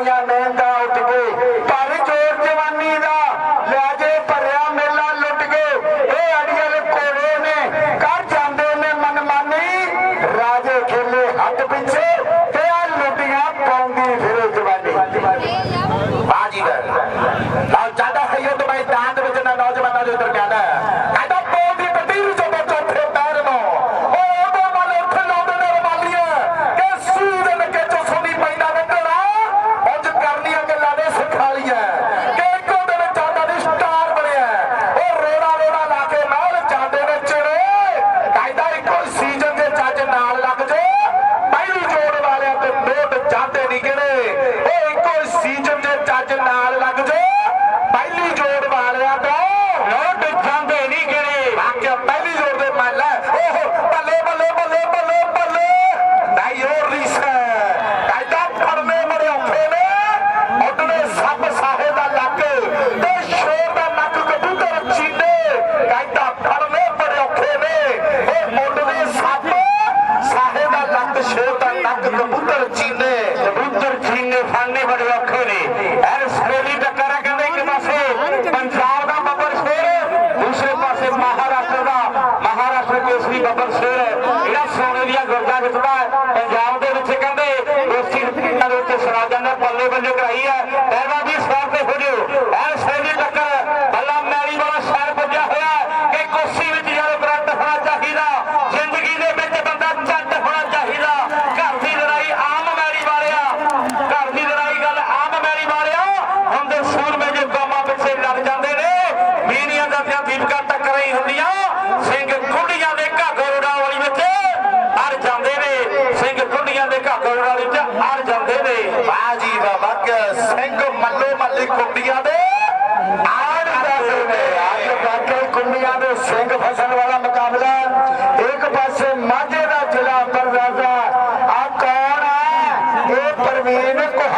Bangga ਸੀਗੇ ਨੇ ਉਹ ਇੱਕੋ ਸੀਜ਼ਨ ਦੇ ਚੱਜ ਨਾਲ ਲੱਗ ਜਾਓ ทางนี้ปฏิบัติ ਘਾਗੜ ਵਾਲੀ ਚ ਹਰ ਜਾਂਦੇ ਨੇ। ਵਾਹ ਜੀ ਵਾਹ ਬੱਗ ਸਿੰਘ ਮੱਲੋ ਮੱਲੀ ਕੁੰਡੀਆਂ ਦੇ ਆੜ ਜਾਂਦੇ ਨੇ। ਅੱਜ ਵਾਕਈ ਕੁੰਡੀਆਂ ਦੇ ਸਿੰਘ ਫਸਣ ਵਾਲਾ ਮੁਕਾਬਲਾ। ਇੱਕ ਪਾਸੇ ਮਾਝੇ ਦਾ ਜ਼ਿਲ੍ਹਾ ਪਰਦਾਦਾ ਆ ਕੌਣ ਹੈ ਇਹ ਪਰਵੀਨ ਕੋ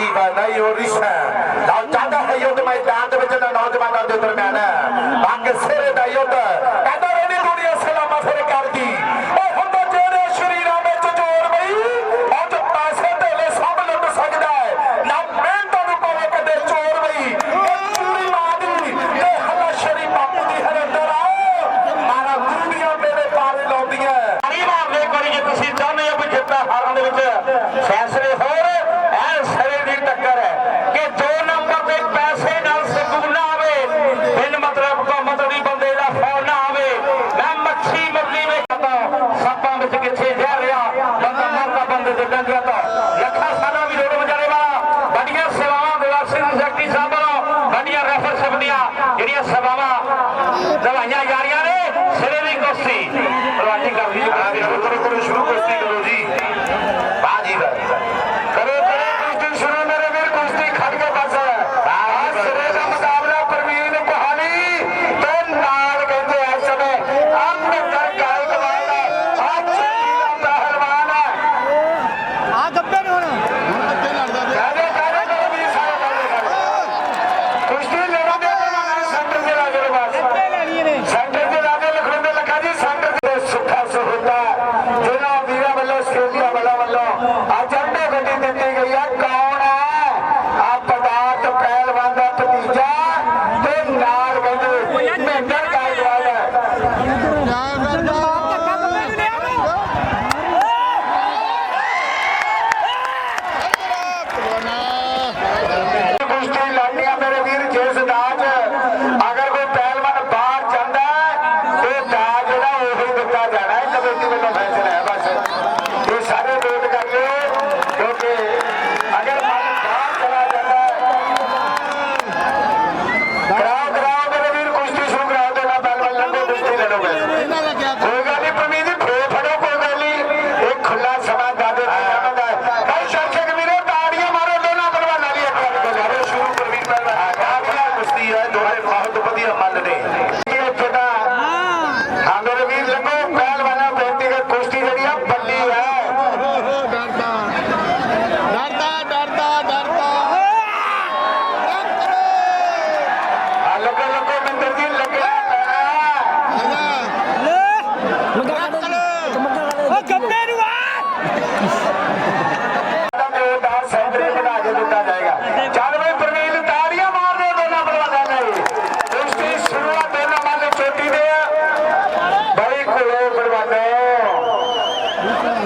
अजीब है नहीं और रिश है और ज्यादा है युद्ध मैदान के नौजवानों के दरम्यान है बाकी सिर का युद्ध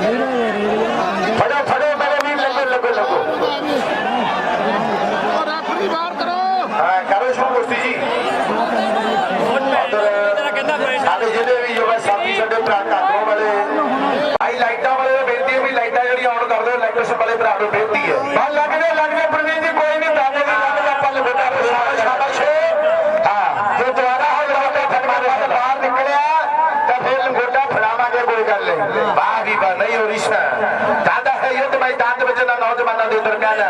ਫੜੋ ਫੜੋ, ਮੇਰੇ ਵੀਰ ਲੱਗੋ ਲੱਗੋ ਲੱਗੋ। ਰੈਫਰੀ ਬਾਹਰ ਕਰੋ ਹਾਂ ਕਰੋ ਸ਼ੁਰੂ ਕੁਸ਼ਤੀ ਜੀ। ਸਾਡੇ ਜਿਹੜੇ ਵੀ ਯੋਗਾ ਸਾਥੀ, ਸਾਡੇ ਭਰਾ ਕਾਦੋ ਵਾਲੇ। ਭਾਈ, ਲਾਈਟਾਂ ਵਾਲੇ ਬੇਨਤੀ ਵੀ ਲਾਈਟਾਂ ਜਿਹੜੀਆਂ ਆਨ ਕਰ ਦਿਓ ਇਲੈਕਟ੍ਰਿਸ਼ਨ ਵਾਲੇ ਭਰਾ ਨੂੰ ਬੇਨਤੀ ਹੈ। பாவி நெய் ஒரு தாதாக இரண்டு மணி தாண்டு வச்சு நான் நோட்டு பண்ண இருக்காங்க